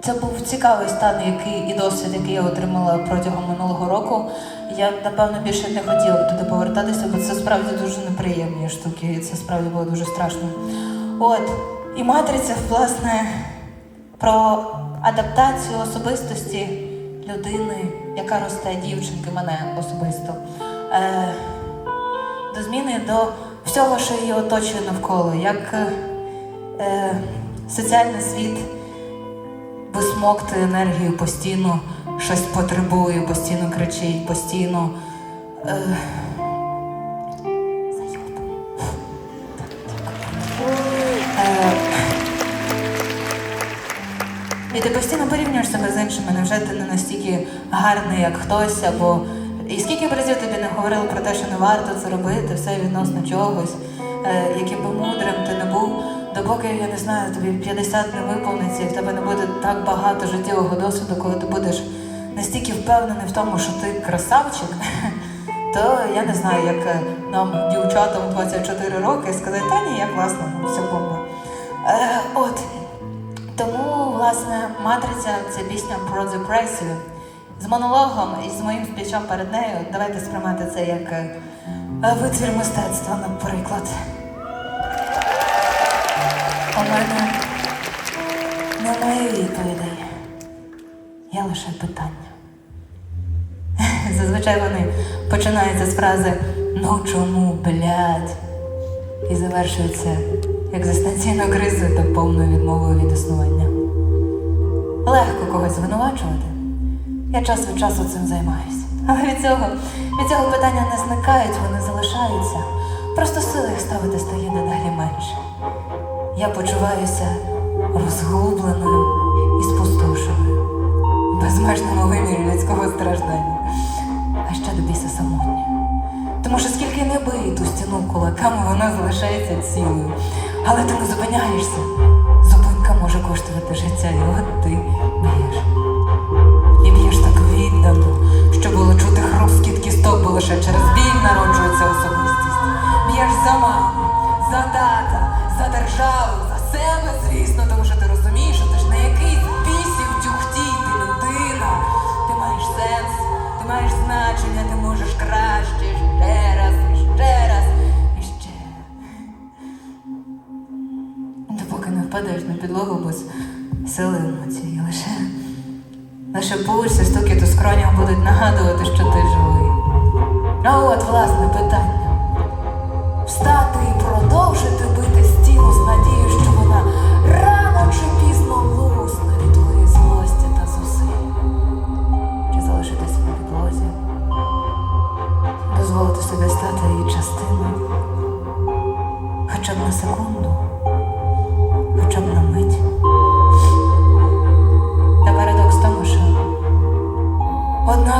Це був цікавий стан, який і досвід, який я отримала протягом минулого року. Я напевно більше не хотіла туди повертатися, бо це справді дуже неприємні штуки, і це справді було дуже страшно. От і матриця, власне, про адаптацію особистості людини, яка росте дівчинки, мене особисто. Е, до зміни до всього, що її оточує навколо, як е, соціальний світ висмоктує енергію постійно, щось потребує, постійно кричить, постійно. Е. Е, і ти постійно порівнюєш себе з іншими, невже ти не настільки гарний, як хтось, або. І скільки б разів тобі не говорили про те, що не варто це робити, все відносно чогось, е, яким би мудрим ти не був, допоки, я не знаю, тобі 50 не виповниться, і в тебе не буде так багато життєвого досвіду, коли ти будеш настільки впевнений в тому, що ти красавчик, то я не знаю, як е, нам, дівчатам 24 роки, сказати, та ні, я класно, все бомба. Е, от. Тому, власне, матриця це пісня про депресію. З монологом і з моїм спічом перед нею давайте сприймати це як е, витвір мистецтва, наприклад. Мене немає відповідей. Є лише питання. Зазвичай вони починаються з фрази Ну чому, блядь? і завершуються екзистенційною кризою та повною відмовою від існування. Легко когось звинувачувати. Я час від часу цим займаюся. Але від цього, від цього питання не зникають, вони залишаються. Просто сили їх ставити стає дедалі менше. Я почуваюся розгубленою і спустошеною, безмежному вимірі людського страждання, а ще до біса самотньою. Тому що скільки не бий ту стіну кулаками, вона залишається цілою. Але ти не зупиняєшся. Зупинка може коштувати життя, і от ти б'єш. Впадаєш на підлогу без сили емоцій, лише, лише пульс і стукіт у скронях будуть нагадувати, що ти живий. А от, власне, питання. Встати і продовжити бити стіну з надією, що вона рано чи пізно лусне від твоєї злості та зусиль. Чи залишитися на підлозі? Дозволити собі стати її частиною. Хоча б на секунду,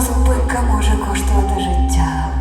зупинка може коштувати життя.